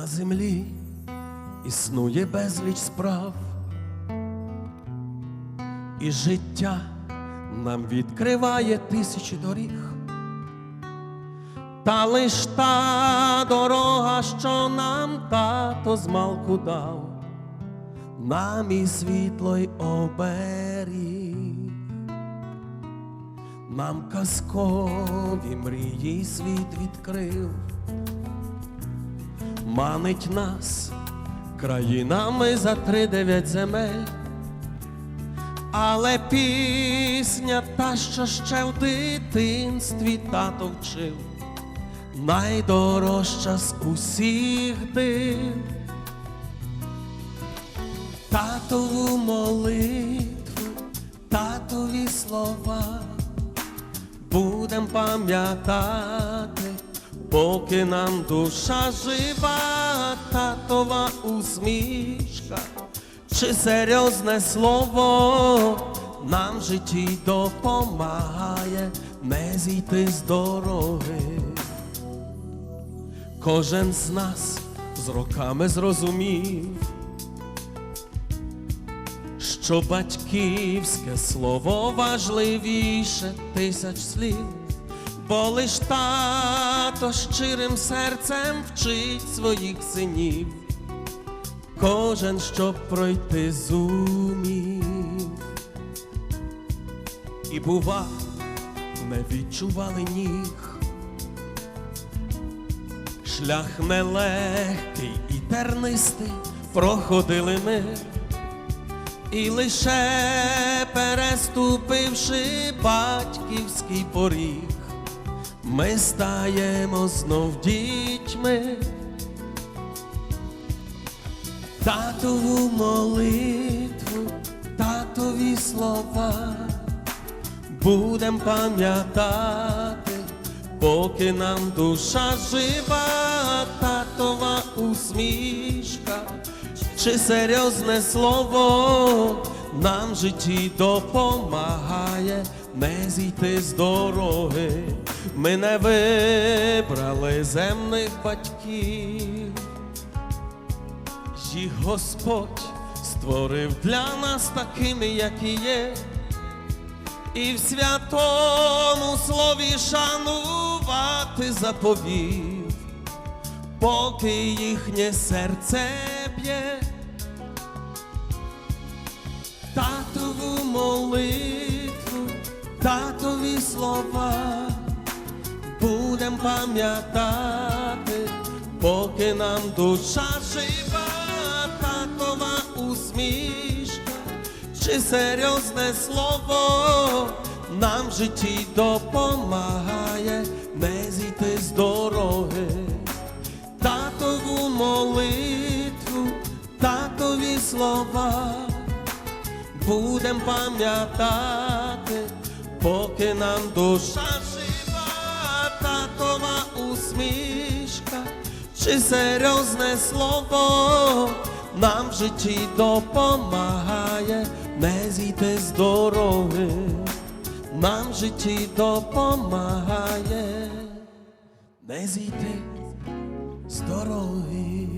На землі існує безліч справ, і життя нам відкриває тисячі доріг. Та лиш та дорога, що нам тато змалку дав, нам і світло й оберіг. Нам казкові мрії світ відкрив, манить нас. Країнами за три дев'ять земель, але пісня та, що ще в дитинстві тато вчив, найдорожча з усіх див. Татову молитву, татові слова будем пам'ятати, поки нам душа жива, татова усмішка, чи серйозне слово нам в житті допомагає не зійти з дороги. Кожен з нас з роками зрозумів, що батьківське слово важливіше тисяч слів, бо лиш тато щирим серцем вчить своїх синів, кожен щоб пройти зумів. І бува, не відчували ніг. Шлях нелегкий і тернистий проходили ми. І лише переступивши батьківський поріг, ми стаємо знов дітьми. Татову молитву, татові слова. Будем пам'ятати, поки нам душа жива, татова усмішка, чи серйозне слово нам в житті допомагає не зійти з дороги. Ми не вибрали земних батьків. Їх Господь створив для нас такими, які є, і в святому слові шанувати заповів, поки їхнє серце б'є, татову молитву, татові слова будем пам'ятати, поки нам душа жива, татова усмішка, чи серйозне слово нам в житті допомагає не зійти з дороги, татову молитву, татові слова будем пам'ятати, поки нам душа жива, татова усмішка, чи серйозне слово нам в житті допомагає не зійти з дороги, нам в житті допомагає не зійти з дороги.